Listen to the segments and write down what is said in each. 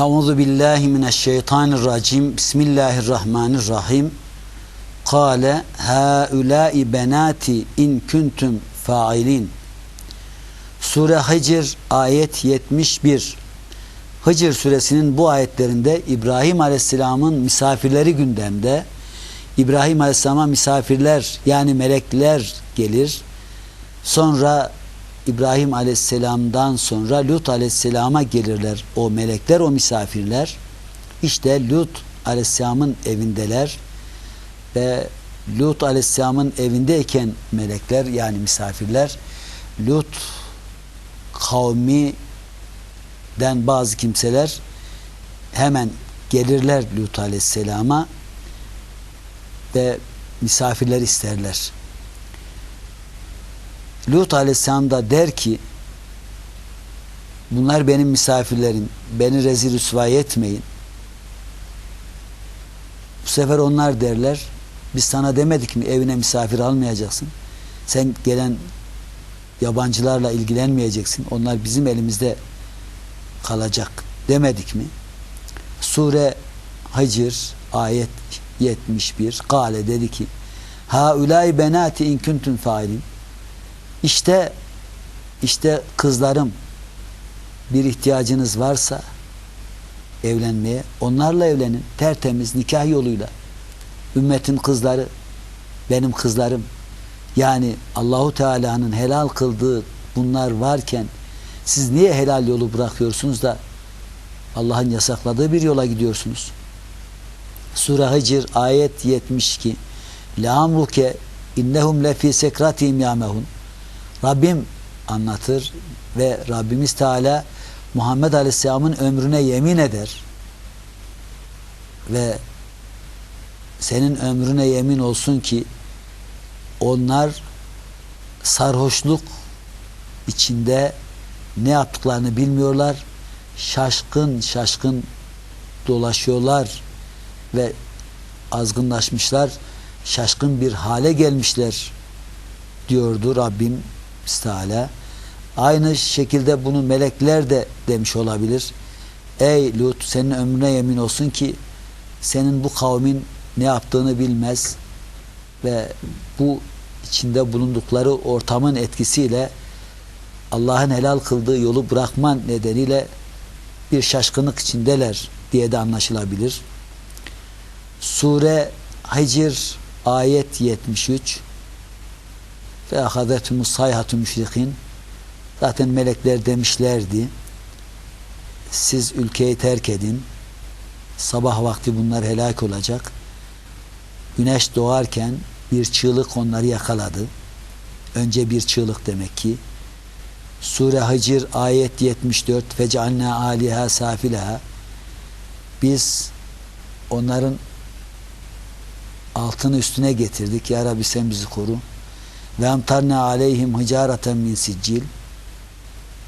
Euzu billahi mineşşeytanirracim. Bismillahirrahmanirrahim. Kale haulâi benati in kuntum failin. Sure Hicr ayet 71. Hicr suresinin bu ayetlerinde İbrahim Aleyhisselam'ın misafirleri gündemde. İbrahim Aleyhisselam'a misafirler yani melekler gelir. Sonra İbrahim Aleyhisselam'dan sonra Lut Aleyhisselam'a gelirler o melekler, o misafirler. İşte Lut Aleyhisselam'ın evindeler ve Lut Aleyhisselam'ın evindeyken melekler yani misafirler Lut kavminden bazı kimseler hemen gelirler Lut Aleyhisselam'a ve misafirler isterler. Lut Aleyhisselam da der ki bunlar benim misafirlerim beni rezil rüsvay etmeyin. Bu sefer onlar derler biz sana demedik mi evine misafir almayacaksın? Sen gelen yabancılarla ilgilenmeyeceksin. Onlar bizim elimizde kalacak. Demedik mi? Sure Hicr ayet 71 Kale dedi ki Ha ulay benati in kuntum failin işte işte kızlarım bir ihtiyacınız varsa evlenmeye onlarla evlenin tertemiz nikah yoluyla. Ümmetin kızları benim kızlarım. Yani Allahu Teala'nın helal kıldığı bunlar varken siz niye helal yolu bırakıyorsunuz da Allah'ın yasakladığı bir yola gidiyorsunuz? Sure Hicr ayet 72 Leamruke innehum lefi sekratihim yamehun Rabbim anlatır ve Rabbimiz Teala Muhammed Aleyhisselam'ın ömrüne yemin eder. Ve senin ömrüne yemin olsun ki onlar sarhoşluk içinde ne yaptıklarını bilmiyorlar. Şaşkın şaşkın dolaşıyorlar ve azgınlaşmışlar. Şaşkın bir hale gelmişler diyordu Rabbim Teala. Aynı şekilde bunu melekler de demiş olabilir. Ey Lut senin ömrüne yemin olsun ki senin bu kavmin ne yaptığını bilmez ve bu içinde bulundukları ortamın etkisiyle Allah'ın helal kıldığı yolu bırakman nedeniyle bir şaşkınlık içindeler diye de anlaşılabilir. Sure Hicr ayet 73 ve ahadetumus sayhatu müşrikin zaten melekler demişlerdi siz ülkeyi terk edin sabah vakti bunlar helak olacak. Güneş doğarken bir çığlık onları yakaladı. Önce bir çığlık demek ki Sure Hicr ayet 74 fecealna aliha safileha biz onların altını üstüne getirdik. Ya Rabbi sen bizi koru ve amtarna aleyhim hicareten min siccil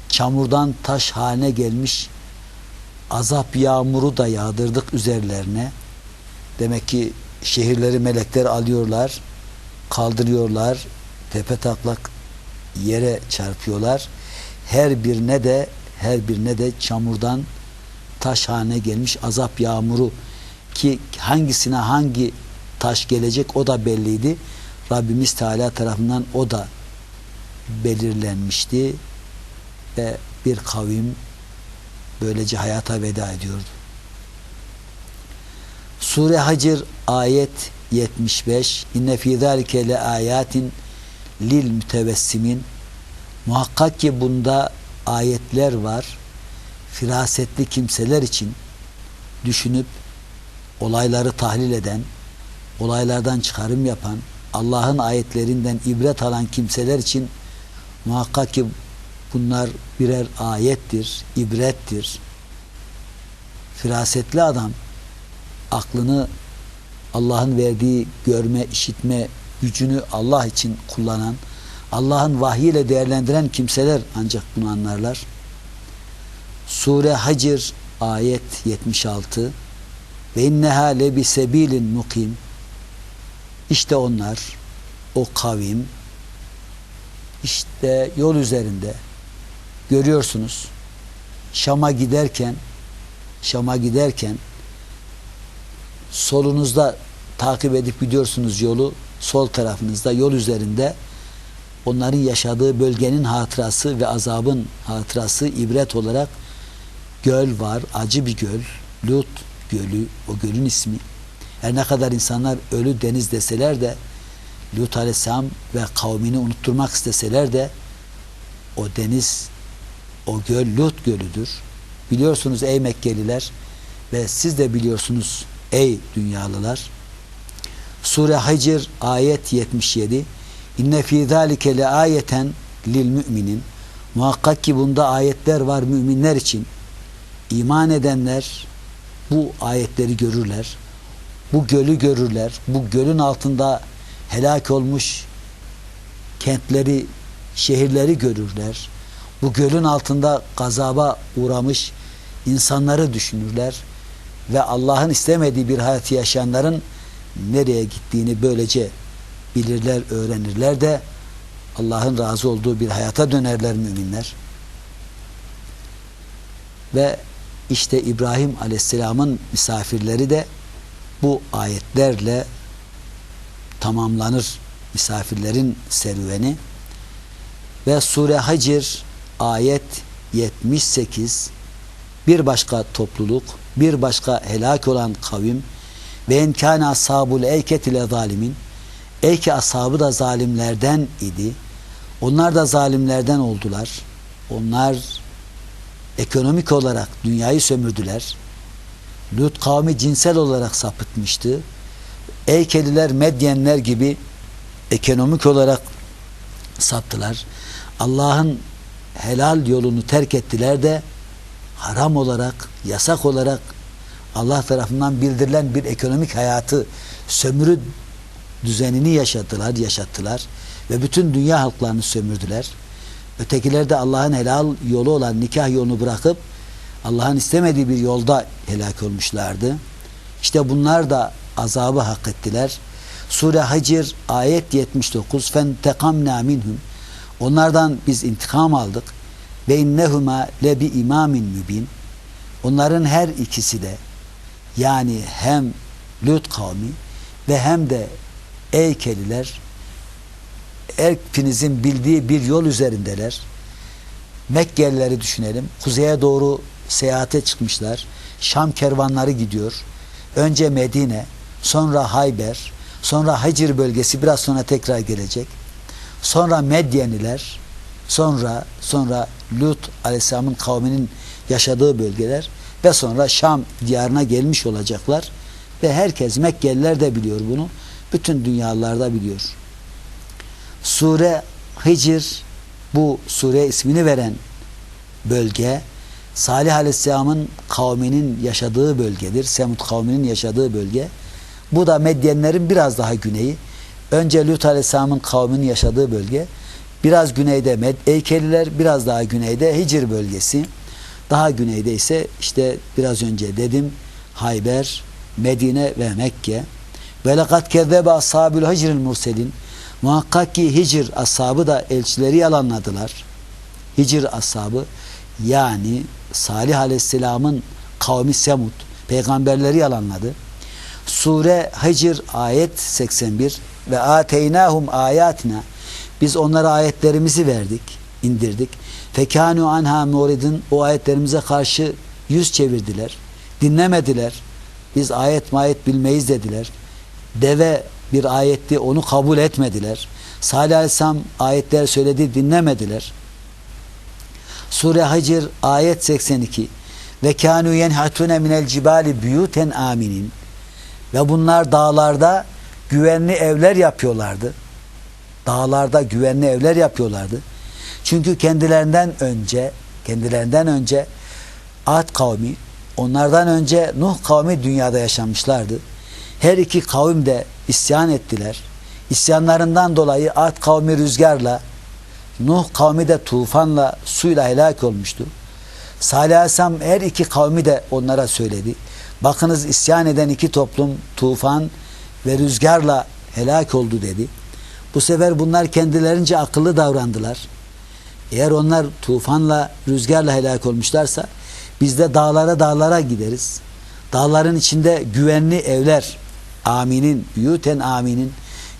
çamurdan taş haline gelmiş azap yağmuru da yağdırdık üzerlerine. Demek ki şehirleri melekler alıyorlar kaldırıyorlar tepe taklak yere çarpıyorlar. Her birine de her birine de çamurdan taş haline gelmiş azap yağmuru. Ki hangisine hangi taş gelecek o da belliydi Rabbimiz Teala tarafından o da belirlenmişti ve bir kavim böylece hayata veda ediyordu. Sure Hacir ayet 75 İnne fî zâlike le âyâtin lil mütevessimin Muhakkak ki bunda ayetler var firasetli kimseler için düşünüp olayları tahlil eden olaylardan çıkarım yapan Allah'ın ayetlerinden ibret alan kimseler için muhakkak ki bunlar birer ayettir, ibrettir. Firasetli adam aklını Allah'ın verdiği görme, işitme gücünü Allah için kullanan, Allah'ın vahyiyle değerlendiren kimseler ancak bunu anlarlar. Sure Hacir ayet 76 ve inneha lebi sebilin mukim işte onlar o kavim işte yol üzerinde görüyorsunuz Şam'a giderken Şam'a giderken solunuzda takip edip gidiyorsunuz yolu sol tarafınızda yol üzerinde onların yaşadığı bölgenin hatırası ve azabın hatırası ibret olarak göl var. Acı bir göl. Lut Gölü. O gölün ismi. Her ne kadar insanlar ölü deniz deseler de Lut Aleyhisselam ve kavmini unutturmak isteseler de o deniz o göl Lut Gölü'dür. Biliyorsunuz ey Mekkeliler ve siz de biliyorsunuz ey dünyalılar. Sure Hicr ayet 77 İnne fî zâlike le ayeten lil müminin Muhakkak ki bunda ayetler var müminler için. İman edenler bu ayetleri görürler. Bu gölü görürler. Bu gölün altında helak olmuş kentleri, şehirleri görürler. Bu gölün altında gazaba uğramış insanları düşünürler ve Allah'ın istemediği bir hayatı yaşayanların nereye gittiğini böylece bilirler, öğrenirler de Allah'ın razı olduğu bir hayata dönerler müminler. Ve işte İbrahim Aleyhisselam'ın misafirleri de bu ayetlerle tamamlanır misafirlerin serüveni ve Sure Hacir ayet 78 bir başka topluluk bir başka helak olan kavim ve enkâne ashabul eyket ile zalimin Eyke ashabı da zalimlerden idi. Onlar da zalimlerden oldular. Onlar ekonomik olarak dünyayı sömürdüler. Lut kavmi cinsel olarak sapıtmıştı. Eykeliler, Medyenler gibi ekonomik olarak saptılar. Allah'ın helal yolunu terk ettiler de haram olarak, yasak olarak Allah tarafından bildirilen bir ekonomik hayatı sömürü düzenini yaşattılar, yaşattılar ve bütün dünya halklarını sömürdüler. Ötekiler de Allah'ın helal yolu olan nikah yolunu bırakıp Allah'ın istemediği bir yolda helak olmuşlardı. İşte bunlar da azabı hak ettiler. Sure Hicr ayet 79 fentekamna minhum onlardan biz intikam aldık ve innehuma le bi imamin mübin onların her ikisi de yani hem Lut kavmi ve hem de Eykeliler hepinizin bildiği bir yol üzerindeler. Mekkelileri düşünelim. Kuzeye doğru seyahate çıkmışlar. Şam kervanları gidiyor. Önce Medine, sonra Hayber, sonra Hicr bölgesi biraz sonra tekrar gelecek. Sonra Medyeniler, sonra sonra Lut Aleyhisselam'ın kavminin yaşadığı bölgeler ve sonra Şam diyarına gelmiş olacaklar. Ve herkes Mekkeliler de biliyor bunu. Bütün dünyalarda biliyor. Sure Hicr bu sure ismini veren bölge Salih Aleyhisselam'ın kavminin yaşadığı bölgedir. Semud kavminin yaşadığı bölge. Bu da Medyenlerin biraz daha güneyi. Önce Lut Aleyhisselam'ın kavminin yaşadığı bölge. Biraz güneyde Med Eykeliler, biraz daha güneyde Hicr bölgesi. Daha güneyde ise işte biraz önce dedim Hayber, Medine ve Mekke. Ve lekad kezzebe ashabül hicril murselin. Muhakkak ki Hicr ashabı da elçileri yalanladılar. Hicr ashabı yani Salih Aleyhisselam'ın kavmi Semud peygamberleri yalanladı. Sure Hicr ayet 81 ve ateynahum ayatina biz onlara ayetlerimizi verdik, indirdik. Fekanu anha muridin o ayetlerimize karşı yüz çevirdiler. Dinlemediler. Biz ayet mayet bilmeyiz dediler. Deve bir ayetti onu kabul etmediler. Salih Aleyhisselam ayetler söyledi dinlemediler. Sure Hicr ayet 82 ve kânû yenhatune minel cibali büyüten aminin ve bunlar dağlarda güvenli evler yapıyorlardı. Dağlarda güvenli evler yapıyorlardı. Çünkü kendilerinden önce kendilerinden önce Ad kavmi onlardan önce Nuh kavmi dünyada yaşamışlardı. Her iki kavim de isyan ettiler. İsyanlarından dolayı Ad kavmi rüzgarla, Nuh kavmi de tufanla, suyla helak olmuştu. Salih Aleyhisselam her iki kavmi de onlara söyledi. Bakınız isyan eden iki toplum tufan ve rüzgarla helak oldu dedi. Bu sefer bunlar kendilerince akıllı davrandılar. Eğer onlar tufanla, rüzgarla helak olmuşlarsa Biz de dağlara dağlara gideriz. Dağların içinde güvenli evler, aminin, yuten aminin,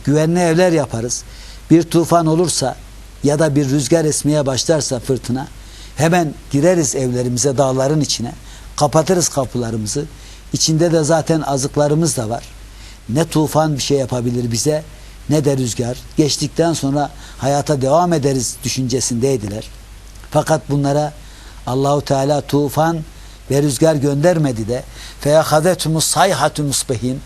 güvenli evler yaparız. Bir tufan olursa ya da bir rüzgar esmeye başlarsa fırtına, hemen gireriz evlerimize dağların içine, kapatırız kapılarımızı. İçinde de zaten azıklarımız da var. Ne tufan bir şey yapabilir bize ne de rüzgar. Geçtikten sonra hayata devam ederiz düşüncesindeydiler. Fakat bunlara Allahu Teala tufan ve rüzgar göndermedi de feyahadetumus sayhatu musbihin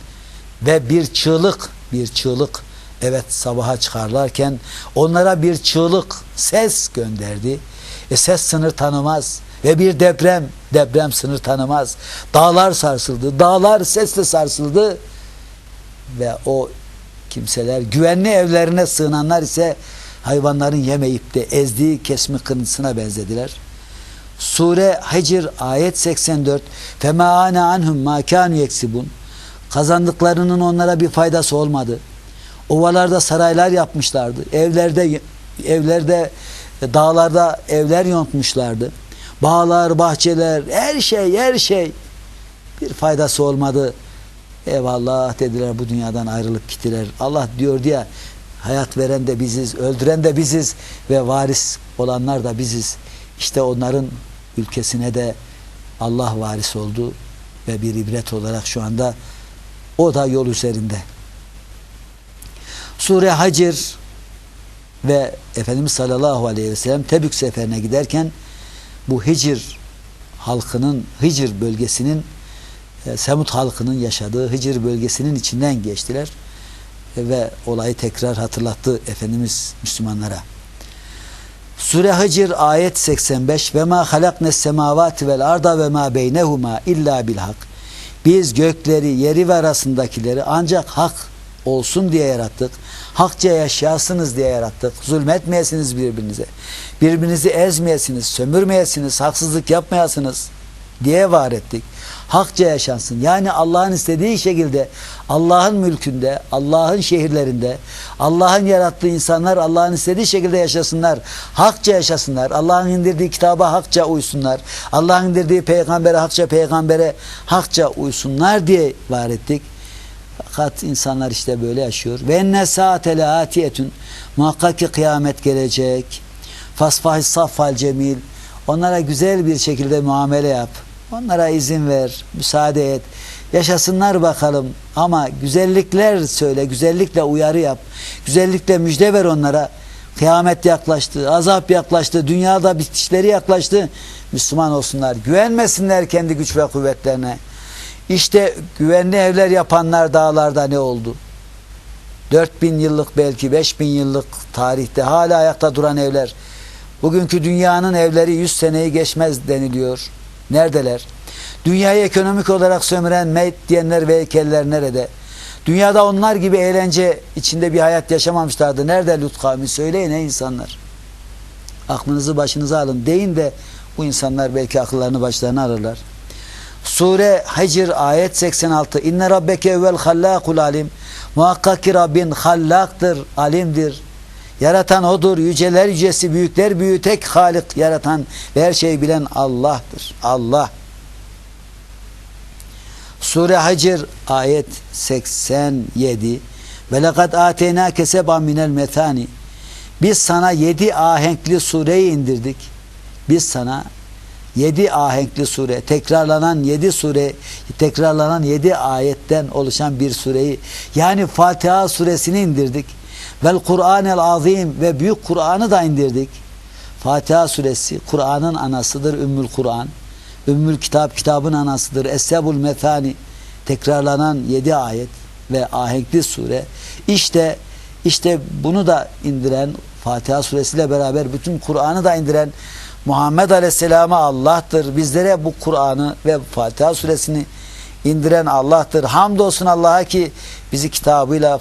ve bir çığlık bir çığlık evet sabaha çıkarlarken onlara bir çığlık ses gönderdi. E ses sınır tanımaz ve bir deprem deprem sınır tanımaz. Dağlar sarsıldı. Dağlar sesle sarsıldı ve o kimseler güvenli evlerine sığınanlar ise hayvanların yemeyip de ezdiği kesmi kırıntısına benzediler. Sure Hicr ayet 84 Fema ana anhum ma kanu yeksibun kazandıklarının onlara bir faydası olmadı. Ovalarda saraylar yapmışlardı. Evlerde evlerde dağlarda evler yontmuşlardı. Bağlar, bahçeler, her şey, her şey bir faydası olmadı. Eyvallah dediler bu dünyadan ayrılıp gittiler. Allah diyor diye hayat veren de biziz, öldüren de biziz ve varis olanlar da biziz. İşte onların ülkesine de Allah varis oldu ve bir ibret olarak şu anda o da yol üzerinde. Sure Hacir ve Efendimiz sallallahu aleyhi ve sellem Tebük seferine giderken bu Hicr halkının, Hicr bölgesinin e, Semut halkının yaşadığı Hicr bölgesinin içinden geçtiler ve olayı tekrar hatırlattı Efendimiz Müslümanlara. Sure Hicr ayet 85 ve ma halaknes semavati vel arda ve ma beynehuma illa bil hak. Biz gökleri, yeri ve arasındakileri ancak hak olsun diye yarattık. Hakça yaşayasınız diye yarattık. Zulmetmeyesiniz birbirinize. Birbirinizi ezmeyesiniz, sömürmeyesiniz, haksızlık yapmayasınız diye var ettik. Hakça yaşansın. Yani Allah'ın istediği şekilde Allah'ın mülkünde, Allah'ın şehirlerinde, Allah'ın yarattığı insanlar Allah'ın istediği şekilde yaşasınlar. Hakça yaşasınlar. Allah'ın indirdiği kitaba hakça uysunlar. Allah'ın indirdiği peygambere hakça peygambere hakça uysunlar diye var ettik. Fakat insanlar işte böyle yaşıyor. Ve enne saate atiyetun muhakkak ki kıyamet gelecek. Fasfahi saffal cemil. Onlara güzel bir şekilde muamele yap. Onlara izin ver, müsaade et. Yaşasınlar bakalım ama güzellikler söyle, güzellikle uyarı yap. Güzellikle müjde ver onlara. Kıyamet yaklaştı, azap yaklaştı, dünyada bitişleri yaklaştı. Müslüman olsunlar. Güvenmesinler kendi güç ve kuvvetlerine. İşte güvenli evler yapanlar dağlarda ne oldu? 4000 yıllık belki 5000 yıllık tarihte hala ayakta duran evler. Bugünkü dünyanın evleri 100 seneyi geçmez deniliyor. Neredeler? Dünyayı ekonomik olarak sömüren meyt diyenler ve heykeller nerede? Dünyada onlar gibi eğlence içinde bir hayat yaşamamışlardı. Nerede Lut kavmi? Söyleyin ey insanlar. Aklınızı başınıza alın. Deyin de bu insanlar belki akıllarını başlarına alırlar. Sure Hicr ayet 86 İnne rabbeke evvel hallakul alim Muhakkak ki Rabbin hallaktır, alimdir. Yaratan O'dur, yüceler yücesi, büyükler büyüğü, tek Halik yaratan ve her şeyi bilen Allah'tır. Allah. Sure Hicr ayet 87 Ve lekad ateyna keseba minel metani Biz sana yedi ahenkli sureyi indirdik. Biz sana yedi ahenkli sure, tekrarlanan yedi sure, tekrarlanan yedi ayetten oluşan bir sureyi yani Fatiha suresini indirdik. Vel Kur'anel azim ve büyük Kur'an'ı da indirdik. Fatiha suresi Kur'an'ın anasıdır Ümmül Kur'an. Ümmül Kitap kitabın anasıdır. Essebul Methani tekrarlanan yedi ayet ve ahenkli sure. İşte işte bunu da indiren Fatiha suresiyle beraber bütün Kur'an'ı da indiren Muhammed Aleyhisselam'a Allah'tır. Bizlere bu Kur'an'ı ve Fatiha suresini indiren Allah'tır. Hamdolsun Allah'a ki bizi kitabıyla